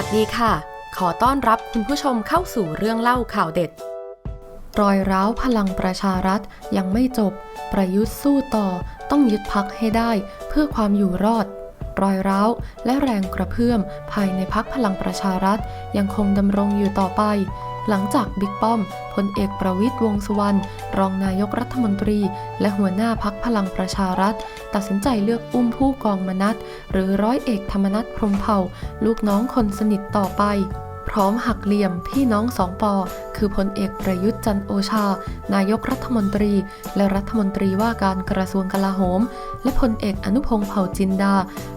วัสดีค่ะ ขอต้อนรับคุณผู้ชมเข้าสู่เรื่องเล่าข่าวเด็ด รอยร้าวพลังประชารัฐยังไม่จบ ประยุทธ์สู้ต่อต้องยึดพักให้ได้เพื่อความอยู่รอด รอยร้าวและแรงกระเพื่อมภายในพักพลังประชารัฐยังคงดำรงอยู่ต่อไป หลังจากบิ๊กป้อมพลเอกประวิตยวงสุวรรณรองนายกรัฐมนตรี และหัวหน้าพักพลังประชารัฐ ตัดสินใจเลือกอุ้มผู้กองมนัสหรือร้อยเอกธรรมนัฐพรมเผ่า ลูกน้องคนสนิทต่อไปพร้อมหักเหลี่ยมพี่น้องสองปอ คือพลเอกประยุทธ์จันโอชา นายกรัฐมนตรี และรัฐมนตรีว่าการกระทรวงกลาโหม และพลเอกอนุพงษ์เผ่าจินดา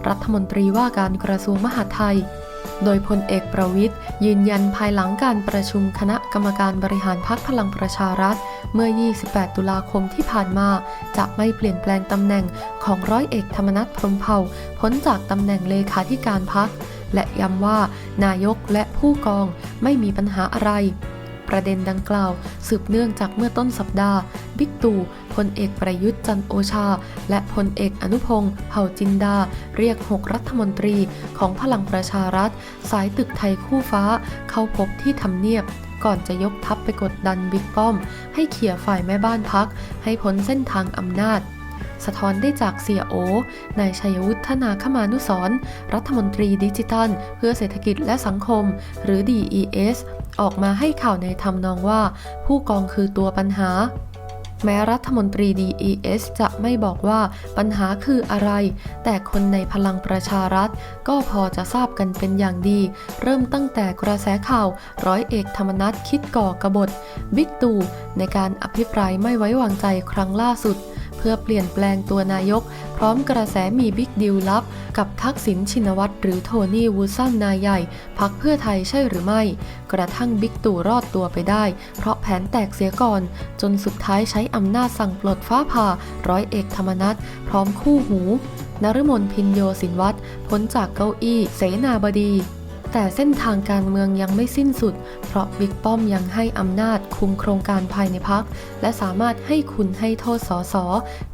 รัฐมนตรีว่าการกระทรวงมหาดไทย โดยพลเอกประวิทย์ยืนยันภายหลังการประชุมคณะกรรมการบริหารพักพลังประชารัฐ เมื่อ 28 ตุลาคมที่ผ่านมา จะไม่เปลี่ยนแปลงตำแหน่งของร้อยเอกธรรมนัฐพรมเผ่าพ้นจากตำแหน่งเลขาธิการพักและย้ำว่านายกและผู้กองไม่มีปัญหาอะไร ประเด็นดังกล่าว สืบเนื่องจากเมื่อต้นสัปดาห์ บิ๊กตู่พลเอกประยุทธ์จันโอชา และพลเอกอนุพงษ์เผ่าจินดา เรียก 6 รัฐมนตรีของพลังประชารัฐ สายตึกไทยคู่ฟ้า เข้าพบที่ทำเนียบก่อนจะยกทัพไปกดดันบิ๊กป้อม ให้เขี่ยฝ่ายแม่บ้านพัก ให้พ้นเส้นทางอำนาจ สะท้อนได้จากเสียโอนายชัยวุฒนาคมานุสรรัฐมนตรีดิจิทัล เพื่อเศรษฐกิจและสังคม หรือ DES ออกมาให้ข่าวในทำนองว่า ผู้กองคือตัวปัญหาแม้รัฐมนตรี DES จะไม่บอกว่าปัญหาคืออะไร แต่คนในพลังประชารัฐ ก็พอจะทราบกันเป็นอย่างดี เริ่มตั้งแต่กระแสข่าวร้อยเอกธรรมนัฐคิดก่อกระบฏ บิ๊กตู่ในการอภิปรายไม่ไว้วางใจครั้งล่าสุด พื่อเปลี่ยนแปลงตัวนายก พร้อมกระแสมีบิ๊กดิวลับ กับทักษิณชินวัตรหรือโทนี่วูซันนายใหญ่พักเพื่อไทยใช่หรือไม่ กระทั่งบิ๊กตู่รอดตัวไปได้ เพราะแผนแตกเสียก่อน จนสุดท้ายใช้อำนาจสั่งปลดฟ้าผ่าร้อยเอกธรรมนัฐพร้อมคู่หูนฤมลพินโยสินวัตรพ้นจากเก้าอี้ เสนาบดี แต่เส้นทางการเมืองยังไม่สิ้นสุด เพราะบิ๊กป้อมยังให้อำนาจคุมโครงการภายในพัก และสามารถให้คุณให้โทษสอสอ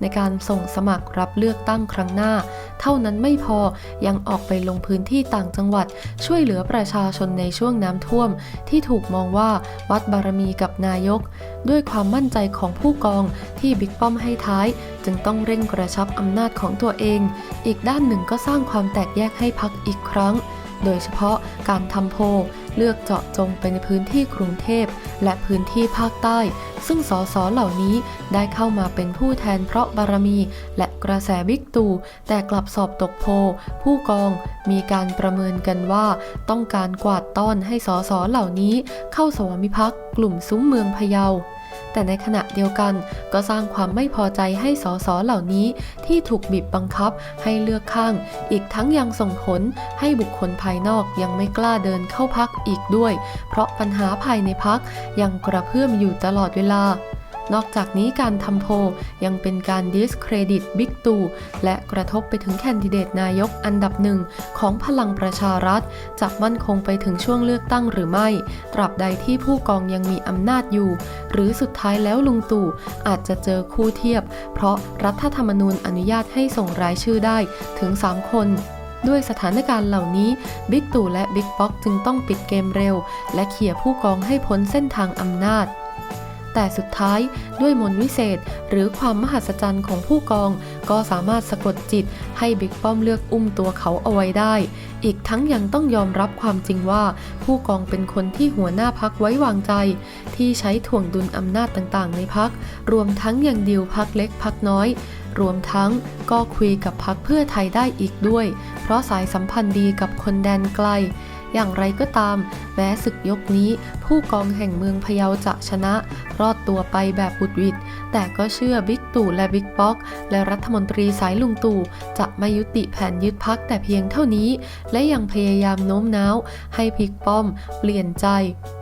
ในการส่งสมัครรับเลือกตั้งครั้งหน้า เท่านั้นไม่พอยังออกไปลงพื้นที่ต่างจังหวัด ช่วยเหลือประชาชนในช่วงน้ำท่วม ที่ถูกมองว่าวัดบารมีกับนายก ด้วยความมั่นใจของผู้กองที่บิ๊กป้อมให้ท้าย จึงต้องเร่งกระชับอำนาจของตัวเอง อีกด้านหนึ่งก็สร้างความแตกแยกให้พักอีกครั้ง โดยเฉพาะการทำโพลเลือกเจาะจงไปในพื้นที่กรุงเทพ และพื้นที่ภาคใต้ ซึ่งสสเหล่านี้ได้เข้ามาเป็นผู้แทนเพราะบารมี และกระแสบิ๊กตู่แต่กลับสอบตกโพลผู้กองมีการประเมินกันว่า ต้องการกวาดต้อนให้สสเหล่านี้ เข้าสวามิภักดิ์กลุ่มซุ้มเมืองพะเยา แต่ในขณะเดียวกันก็สร้างความไม่พอใจให้สสเหล่านี้ที่ถูกบีบบังคับให้เลือกข้าง อีกทั้งยังส่งผลให้บุคคลภายนอกยังไม่กล้าเดินเข้าพักอีกด้วย เพราะปัญหาภายในพักยังกระเพื่อมอยู่ตลอดเวลา นอกจากนี้การทำโพยังเป็นการดิสเครดิตบิ๊กตู่และกระทบไปถึงแคนดิเดตนายกอันดับหนึ่งของพลังประชารัฐจะมั่นคงไปถึงช่วงเลือกตั้งหรือไม่ ตราบใดที่ผู้กองยังมีอำนาจอยู่ หรือสุดท้ายแล้วลุงตู่อาจจะเจอคู่เทียบ เพราะรัฐธรรมนูญอนุญาตให้ส่งรายชื่อได้ถึง 3 คนด้วยสถานการณ์เหล่านี้บิ๊กตู่และบิ๊กป๊อกจึงต้องปิดเกมเร็ว และเขี่ยผู้กองให้พ้นเส้นทางอำนาจ แต่สุดท้ายด้วยมนต์วิเศษ หรือความมหัศจรรย์ของผู้กอง ก็สามารถสะกดจิตให้บิ๊กป้อมเลือกอุ้มตัวเขาเอาไว้ได้ อีกทั้งยังต้องยอมรับความจริงว่า ผู้กองเป็นคนที่หัวหน้าพักไว้วางใจ ที่ใช้ถ่วงดุลอำนาจต่างๆ ในพัก รวมทั้งยังดิวพักเล็กพักน้อย รวมทั้งก็คุยกับพักเพื่อไทยได้อีกด้วย เพราะสายสัมพันธ์ดีกับคนแดนไกล อย่างไรก็ตาม แม้ศึกยกนี้ ผู้กองแห่งเมืองพะเยาจะชนะ รอดตัวไปแบบบุดวิดแต่ก็เชื่อบิ๊กตู่และบิ๊กป๊อก และรัฐมนตรีสายลุงตู่จะไม่ยุติแผนยึดพักแต่เพียงเท่านี้ และยังพยายามโน้มน้าว ให้บิ๊กป้อม เปลี่ยนใจ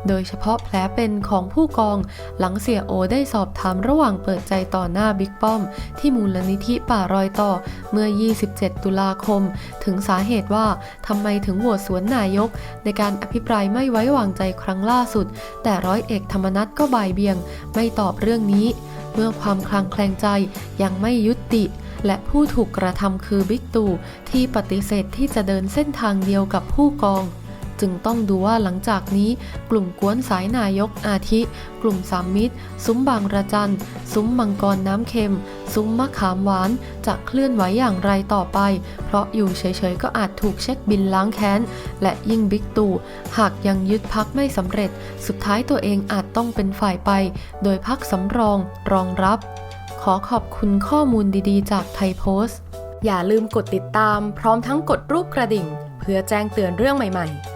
โดยเฉพาะแผลเป็นของผู้กอง หลังเสียโอได้สอบถามระหว่างเปิดใจต่อหน้าบิ๊กป้อม ที่มูลนิธิป่ารอยต่อเมื่อ 27 ตุลาคม ถึงสาเหตุว่าทำไมถึงโหวตสวนนายกในการอภิปรายไม่ไว้วางใจครั้งล่าสุด แต่ร้อยเอกธรรมนัฐก็บ่ายเบียง ไม่ตอบเรื่องนี้ เมื่อความคลางแคลงใจยังไม่ยุติ และผู้ถูกกระทำคือบิ๊กตู่ที่ปฏิเสธที่จะเดินเส้นทางเดียวกับผู้กอง จึงต้องดูว่าหลังจากนี้กลุ่มกวนสายนายกอาทิ กลุ่มสามมิตร ซุ้มบางระจัน ซุ้มมังกรน้ำเค็ม ซุ้มมะขามหวาน จะเคลื่อนไหวอย่างไรต่อไป เพราะอยู่เฉยๆก็อาจถูกเช็คบินล้างแค้น และยิ่งบิ๊กตู่หากยังยึดพักไม่สำเร็จ สุดท้ายตัวเองอาจต้องเป็นฝ่ายไป โดยพักสำรองรองรับ ขอขอบคุณข้อมูลดีๆ จากไทยโพสต์อย่าลืมกดติดตามพร้อมทั้งกดรูปกระดิ่ง เพื่อแจ้งเตือนเรื่องใหม่ ๆ